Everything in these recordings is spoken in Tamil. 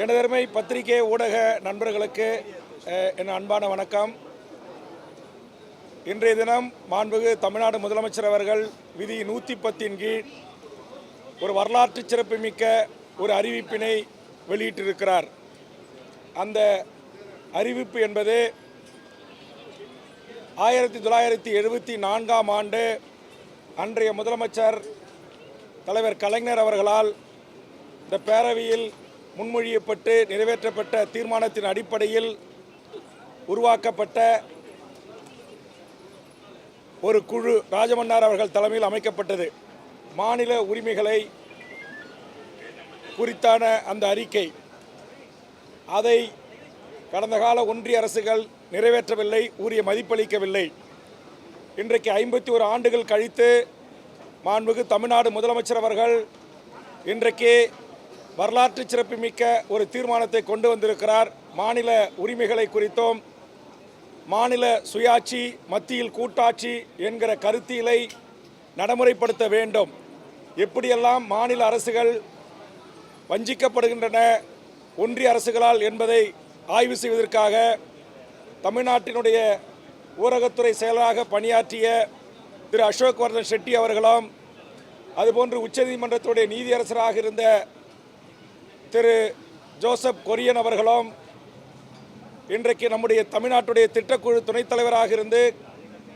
எனதருமை பத்திரிகை ஊடக நண்பர்களுக்கு என் அன்பான வணக்கம். இன்றைய தினம் மாண்புகு தமிழ்நாடு முதலமைச்சர் அவர்கள் விதி நூற்றி பத்தின் கீழ் ஒரு வரலாற்று சிறப்புமிக்க ஒரு அறிவிப்பினை வெளியிட்டிருக்கிறார். அந்த அறிவிப்பு என்பது ஆயிரத்தி தொள்ளாயிரத்தி எழுபத்தி நான்காம் ஆண்டு அன்றைய முதலமைச்சர் தலைவர் கலைஞர் அவர்களால் இந்த பேரவையில் முன்மொழியப்பட்டு நிறைவேற்றப்பட்ட தீர்மானத்தின் அடிப்படையில் உருவாக்கப்பட்ட ஒரு குழு ராஜமன்னார் அவர்கள் தலைமையில் அமைக்கப்பட்டது. மாநில உரிமைகளை குறித்தான அந்த அறிக்கை. அதை கடந்த கால ஒன்றிய அரசுகள் நிறைவேற்றவில்லை உரிய மதிப்பளிக்கவில்லை. இன்றைக்கு ஐம்பத்தி ஒரு ஆண்டுகள் கழித்து மாண்புகு தமிழ்நாடு முதலமைச்சர் அவர்கள் இன்றைக்கு வரலாற்று சிறப்புமிக்க ஒரு தீர்மானத்தை கொண்டு வந்திருக்கிறார். மாநில உரிமைகளை குறித்தும். மாநில சுயாட்சி மத்தியில் கூட்டாட்சி என்கிற கருத்தியலை நடைமுறைப்படுத்த வேண்டும். எப்படியெல்லாம் மாநில அரசுகள் வஞ்சிக்கப்படுகின்றன ஒன்றிய அரசுகளால் என்பதை ஆய்வு செய்வதற்காக தமிழ்நாட்டினுடைய ஊரகத்துறை செயலராக பணியாற்றிய திரு அசோக் வர்தன் ஷெட்டி அவர்களும் அதுபோன்று உச்சநீதிமன்றத்துடைய நீதியரசராக இருந்த திரு ஜோசப் கொரியன் அவர்களும் இன்றைக்கு நம்முடைய தமிழ்நாட்டுடைய திட்டக்குழு துணைத் தலைவராக இருந்து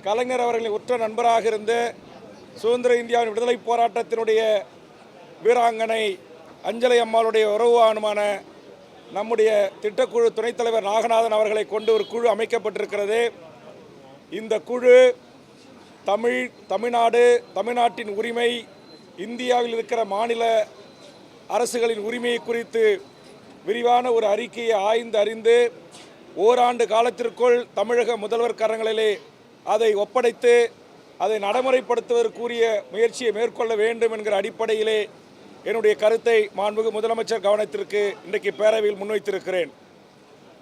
கலைஞர் அவர்களின் உற்ற நண்பராக இருந்து சுதந்திர இந்தியாவின் விடுதலை போராட்டத்தினுடைய வீராங்கனை அஞ்சலை அம்மாளுடைய உறவுவானுமான நம்முடைய திட்டக்குழு துணைத் தலைவர் நாகநாதன் அவர்களை கொண்டு ஒரு குழு அமைக்கப்பட்டிருக்கிறது. இந்த குழு தமிழ் தமிழ்நாடு தமிழ்நாட்டின் உரிமை இந்தியாவில் இருக்கிற மாநில அரசுகளின் உரிமையை குறித்து விரிவான ஒரு அறிக்கையை ஆய்ந்து அறிந்து ஓராண்டு காலத்திற்குள் தமிழக முதல்வர் கரங்களிலே அதை ஒப்படைத்து அதை நடைமுறைப்படுத்துவதற்குரிய முயற்சியை மேற்கொள்ள வேண்டும் என்கிற அடிப்படையிலே என்னுடைய கருத்தை மாண்புகு முதலமைச்சர் கவனத்திற்கு இன்றைக்கு பேரவையில் முன்வைத்திருக்கிறேன்.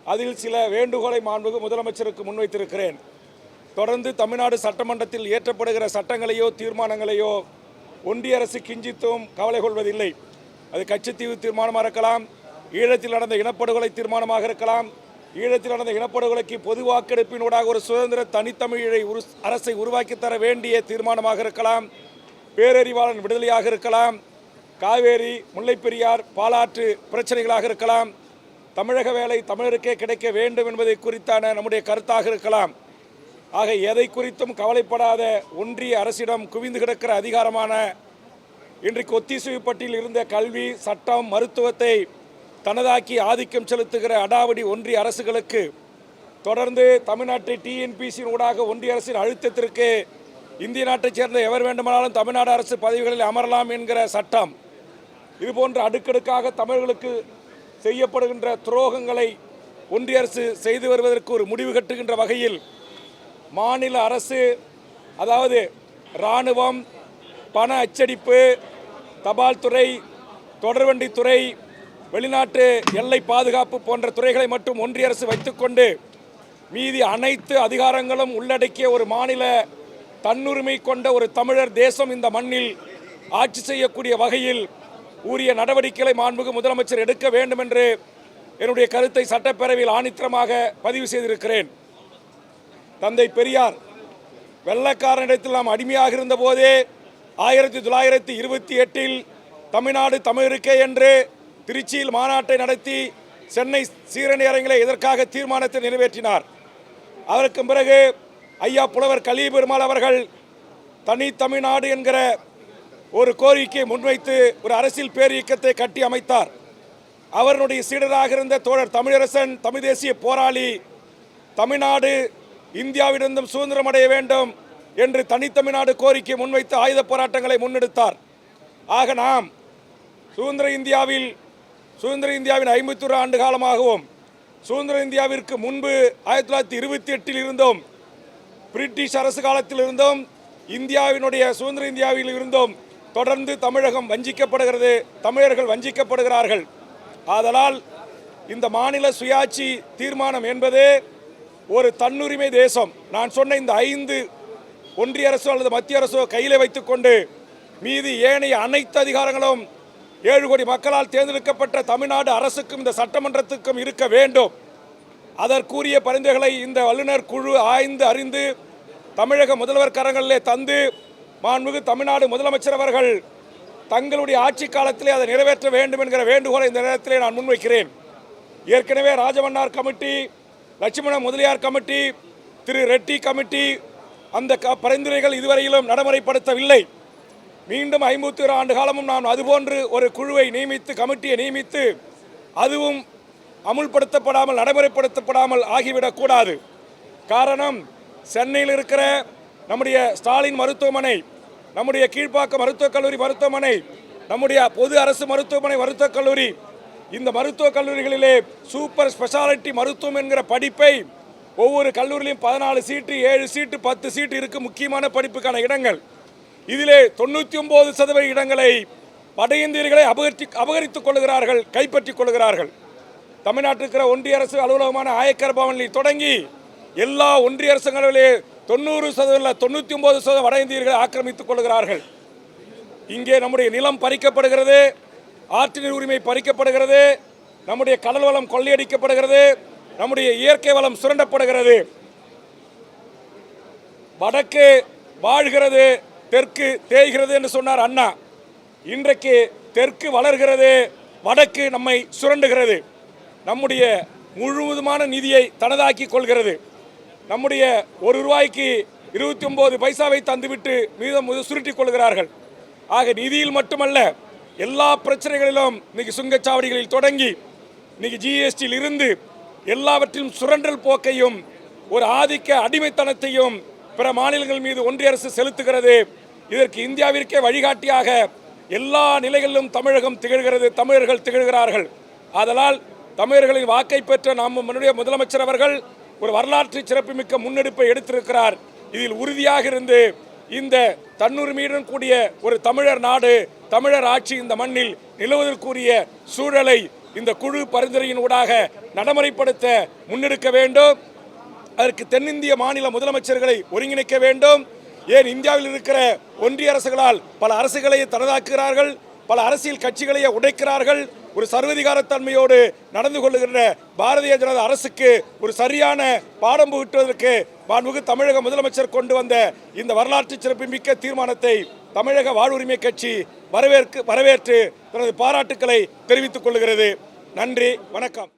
அதில் சில வேண்டுகோளை மாண்புகு முதலமைச்சருக்கு முன்வைத்திருக்கிறேன். தொடர்ந்து தமிழ்நாடு சட்டமன்றத்தில் இயற்றப்படுகிற சட்டங்களையோ தீர்மானங்களையோ ஒன்றிய அரசு கிஞ்சித்தும் கவலை கொள்வதில்லை. அது கட்சித்தீவு தீர்மானமாக இருக்கலாம் ஈழத்தில் நடந்த இனப்படுகொலை தீர்மானமாக இருக்கலாம் ஈழத்தில் நடந்த இனப்படுகொலைக்கு பொது வாக்கெடுப்பினூடாக ஒரு சுதந்திர தனித்தமிழை உரு அரசை உருவாக்கி தர வேண்டிய தீர்மானமாக இருக்கலாம் பேரறிவாளன் விடுதலையாக இருக்கலாம் காவேரி முல்லைப்பெரியார் பாலாற்று பிரச்சனைகளாக இருக்கலாம் தமிழக வேலை தமிழருக்கே கிடைக்க வேண்டும் என்பதை குறித்தான நம்முடைய கருத்தாக இருக்கலாம். ஆக எதை குறித்தும் கவலைப்படாத ஒன்றிய அரசிடம் குவிந்து கிடக்கிற அதிகாரமான இன்றைக்கு ஒத்திசைவுப்பட்டியில் இருந்த கல்வி சட்டம் மருத்துவத்தை தனதாக்கி ஆதிக்கம் செலுத்துகிற அடாவடி ஒன்றிய அரசுகளுக்கு தொடர்ந்து தமிழ்நாட்டை டிஎன்பிசியின் ஊடாக ஒன்றிய அரசின் அழுத்தத்திற்கு இந்திய நாட்டைச் சேர்ந்த எவர் வேண்டுமானாலும் தமிழ்நாடு அரசு பதவிகளில் அமரலாம் என்கிற சட்டம். இதுபோன்ற அடுக்கடுக்காக தமிழர்களுக்கு செய்யப்படுகின்ற துரோகங்களை ஒன்றிய அரசு செய்து வருவதற்கு ஒரு முடிவு கட்டுகின்ற வகையில் மாநில அரசு அதாவது இராணுவம் பண அச்சடிப்பு தபால் துறை தொடர்வண்டித்துறை வெளிநாட்டு எல்லை பாதுகாப்பு போன்ற துறைகளை மட்டும் ஒன்றிய அரசு வைத்துக்கொண்டு மீதி அனைத்து அதிகாரங்களும் உள்ளடக்கிய ஒரு மாநில தன்னுரிமை கொண்ட ஒரு தமிழர் தேசம் இந்த மண்ணில் ஆட்சி செய்யக்கூடிய வகையில் உரிய நடவடிக்கைகளை மாண்புகு முதலமைச்சர் எடுக்க வேண்டும் என்று என்னுடைய கருத்தை சட்டப்பேரவையில் ஆணித்தரமாக பதிவு செய்திருக்கிறேன். தந்தை பெரியார் வெள்ளக்காரனிடத்தில் நாம் அடிமையாக இருந்த போதே ஆயிரத்தி தொள்ளாயிரத்தி இருபத்தி எட்டில் தமிழ்நாடு தமிழருக்கே என்று திருச்சியில் மாநாட்டை நடத்தி சென்னை சீரணி அரங்கிலே இதற்காக தீர்மானத்தை நிறைவேற்றினார். அதற்கு பிறகு ஐயா புலவர் கலி பெருமாள் அவர்கள் தனி தமிழ்நாடு என்கிற ஒரு கோரிக்கையை முன்வைத்து ஒரு அரசியல் பேரியக்கத்தை கட்டி அமைத்தார். அவருடைய சீடராக இருந்த தோழர் தமிழரசன் தமிழ் தேசிய போராளி தமிழ்நாடு இந்தியாவிலிருந்தும் சுதந்திரம் அடைய வேண்டும் என்று தனித்தமிழ்நாடு கோரிக்கை முன்வைத்து ஆயுத போராட்டங்களை முன்னெடுத்தார். ஆக நாம் சுதந்திர இந்தியாவில் சுதந்திர இந்தியாவின் ஐம்பத்தொரு ஆண்டு காலமாகவும் சுதந்திர இந்தியாவிற்கு முன்பு ஆயிரத்தி தொள்ளாயிரத்தி இருபத்தி எட்டில் இருந்தோம் பிரிட்டிஷ் அரசு காலத்தில் இருந்தோம் இந்தியாவினுடைய சுதந்திர இந்தியாவில் இருந்தும் தொடர்ந்து தமிழகம் வஞ்சிக்கப்படுகிறது தமிழர்கள் வஞ்சிக்கப்படுகிறார்கள். ஆதலால் இந்த மாநில சுயாட்சி தீர்மானம் என்பது ஒரு தன்னுரிமை தேசம். நான் சொன்ன இந்த ஐந்து ஒன்றிய அரசோ அல்லது மத்திய அரசோ கையில் வைத்துக்கொண்டு மீது ஏனைய அனைத்து அதிகாரங்களும் ஏழு கோடி மக்களால் தேர்ந்தெடுக்கப்பட்ட தமிழ்நாடு அரசுக்கும் இந்த சட்டமன்றத்துக்கும் இருக்க வேண்டும். அதற்குரிய பரிந்துரைகளை இந்த வல்லுநர் குழு ஆய்ந்து அறிந்து தமிழக முதல்வர் கரங்களிலே தந்து மாண்புமிகு தமிழ்நாடு முதலமைச்சர் அவர்கள் தங்களுடைய ஆட்சி காலத்திலே அதை நிறைவேற்ற வேண்டும் என்கிற வேண்டுகோளை இந்த நேரத்திலே நான் முன்வைக்கிறேன். ஏற்கனவே Rajamannar committee Lakshmana Mudaliar committee Thiru Reddy committee அந்த க பரிந்துரைகள் இதுவரையிலும் நடைமுறைப்படுத்தவில்லை. மீண்டும் ஐம்பத்தி ஒரு ஆண்டு காலமும் நாம் அதுபோன்று ஒரு குழுவை நியமித்து கமிட்டியை நியமித்து அதுவும் அமுல்படுத்தப்படாமல் நடைமுறைப்படுத்தப்படாமல் ஆகிவிடக்கூடாது காரணம் சென்னையில் இருக்கிற நம்முடைய ஸ்டாலின் மருத்துவமனை நம்முடைய கீழ்ப்பாக்கம் மருத்துவக் கல்லூரி மருத்துவமனை நம்முடைய பொது அரசு மருத்துவமனை மருத்துவக் கல்லூரி இந்த மருத்துவக் கல்லூரிகளிலே சூப்பர் ஸ்பெஷாலிட்டி மருத்துவம் என்கிற படிப்பை ஒவ்வொரு கல்லூரியிலும் பதினாலு சீட்டு ஏழு சீட்டு பத்து சீட்டு இருக்கு முக்கியமான படிப்புக்கான இடங்கள். இதிலே தொண்ணூற்றி ஒம்பது சதவீத இடங்களை வட இந்தியர்களை அபகரித்து அபகரித்துக் கொள்கிறார்கள் கைப்பற்றிக் கொள்கிறார்கள் தமிழ்நாட்டில் இருக்கிற ஒன்றிய அரசு அலுவலகமான ஆயக்கர் பவனில் தொடங்கி எல்லா ஒன்றிய அரசுகளிலே தொண்ணூறு சதவீதம் தொண்ணூற்றி ஒம்பது சதவீதம் வட இந்தியர்களை ஆக்கிரமித்துக் கொள்கிறார்கள் இங்கே நம்முடைய நிலம் பறிக்கப்படுகிறது ஆற்றின் உரிமை பறிக்கப்படுகிறது நம்முடைய கடல் வளம் கொள்ளையடிக்கப்படுகிறது நம்முடைய இயற்கை வளம் சுரண்டப்படுகிறது. வடக்கு வாழ்கிறது தெற்கு தேய்கிறது என்று சொன்னார் அண்ணா. இன்றைக்கு தெற்கு வளர்கிறது வடக்கு நம்மை சுரண்டுகிறது. நம்முடைய முழுவதுமான நிதியை தனதாக்கி கொள்கிறது. நம்முடைய ஒரு ரூபாய்க்கு இருபத்தி ஒன்பது பைசாவை தந்துவிட்டு மீதம் சுருட்டி கொள்கிறார்கள். ஆக நிதியில் மட்டுமல்ல எல்லா பிரச்சனைகளிலும் இன்னைக்கு சுங்கச்சாவடிகளில் தொடங்கி இன்னைக்கு ஜிஎஸ்டியில் இருந்து எல்லாவற்றிலும் சுரண்டல் போக்கையும் ஒரு ஆதிக்க அடிமைத்தனத்தையும் பிற மாநிலங்கள் மீது ஒன்றிய அரசு செலுத்துகிறது. இதற்கு இந்தியாவிற்கே வழிகாட்டியாக எல்லா நிலைகளிலும் தமிழகம் திகழ்கிறது தமிழர்கள் திகழ்கிறார்கள். ஆதலால் தமிழர்களின் வாக்கை பெற்ற நாம் நம்முடைய முதலமைச்சர் அவர்கள் ஒரு வரலாற்று சிறப்புமிக்க முன்னெடுப்பை எடுத்திருக்கிறார். இதில் உறுதியாக இருந்து இந்த தன்னுரிமையுடன் கூடிய ஒரு தமிழர் நாடு தமிழர் ஆட்சி இந்த மண்ணில் நிலவுவதற்குரிய சூழலை இந்த குழு பரிந்துரையின் ஊடாக நடைமுறைப்படுத்த முன்னெடுக்க வேண்டும். அதற்கு தென்னிந்திய மாநில முதலமைச்சர்களை ஒருங்கிணைக்க வேண்டும். ஏன் இந்தியாவில் இருக்கிற ஒன்றிய அரசுகளால் பல அரசுகளை தனதாக்குகிறார்கள் பல அரசியல் கட்சிகளையே உடைக்கிறார்கள். ஒரு சர்வதிகாரத்தன்மையோடு நடந்து கொள்ளுகின்ற பாரதிய ஜனதா அரசுக்கு ஒரு சரியான பாடம் புகட்டுவதற்கு மாண்புமிகு தமிழக முதலமைச்சர் கொண்டு வந்த இந்த வரலாற்று சிறப்புமிக்க தீர்மானத்தை தமிழக வாழ்வுரிமை கட்சி வரவேற்கு வரவேற்று தனது பாராட்டுக்களை தெரிவித்துக் கொள்கிறது. நன்றி வணக்கம்.